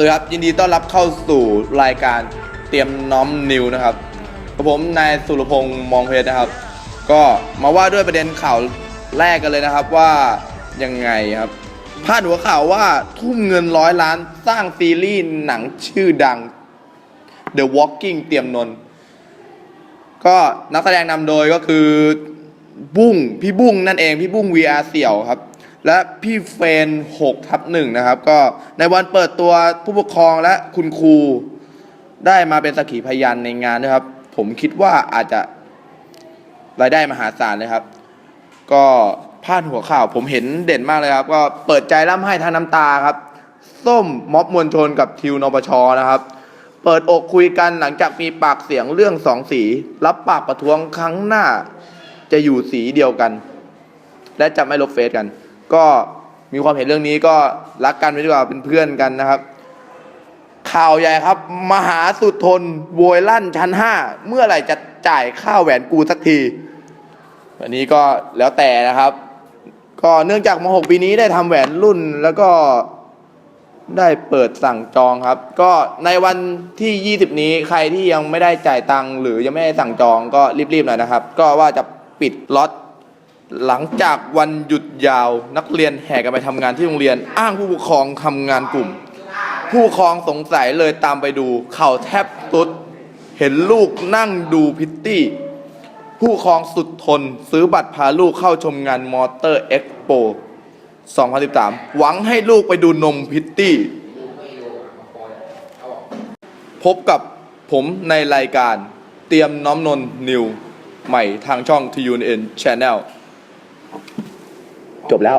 วัสดีครับยินดีต้อนรับเข้าสู่รายการเตรียมน้อมนิวนะครับกับผมนายสุรพงษ์มองเพชรนะครับ ก็มาว่าด้วยประเด็นข่าวแรกกันเลยนะครับว่ายังไงครับพาดหัวข่าวว่าทุ่มเงินร้อยล้านสร้างซีรีส์หนังชื่อดัง The Walking เตรียมนน ก็นักแสดงนำโดยก็คือบุ้งพี่บุ้งนั่นเองพี่บุ้ง VR เสี่ยวครับ และพี่เฟน6ทับหนึ่งนะครับ ก็ในวันเปิดตัวผู้ปกครองและคุณครูได้มาเป็นสักขีพยานในงานนะครับ ผมคิดว่าอาจจะรายได้มหาศาลเลยครับ ก็พาดหัวข่าวผมเห็นเด่นมากเลยครับ ก็เปิดใจร่ำไห้ทางน้ำตาครับ ส้มม็อบมวลชนกับทิวนปชนะครับ เปิดอกคุยกันหลังจากมีปากเสียงเรื่องสองสี รับปากประท้วงครั้งหน้า จะอยู่สีเดียวกัน และจะไม่ลบเฟซกัน ก็มีความเห็นเรื่องนี้ก็รักกันไว้ดีกว่าเป็นเพื่อนกันนะครับ ข่าวใหญ่ครับ มหาสุดทนโวยลั่นชั้นห้าเมื่อไหร่จะจ่ายค่าแหวนกูสักที อันนี้ก็แล้วแต่นะครับ ก็เนื่องจากม .6 ปีนี้ได้ทำแหวนรุ่นแล้วก็ได้เปิดสั่งจองครับ ก็ในวันที่ 20 นี้ใครที่ยังไม่ได้จ่ายตังค์หรือยังไม่ได้สั่งจองก็รีบๆหน่อยนะครับ ก็ว่าจะปิดล็อต หลังจากวันหยุดยาวนักเรียนแห่กันไปทำงานที่โรงเรียน อ้างผู้ปกครองทำงานกลุ่ม ผู้ปกครองสงสัยเลยตามไปดู เข่าแทบตุด เห็นลูกนั่งดูพิตตี้ ผู้ปกครองสุดทนซื้อบัตรพาลูกเข้าชมงานมอเตอร์เอ็กโป2013 หวังให้ลูกไปดูนมพิตตี้ พบกับผมในรายการเตรียมน้อมนนนิว ใหม่ทางช่อง TUN Channel จบแล้ว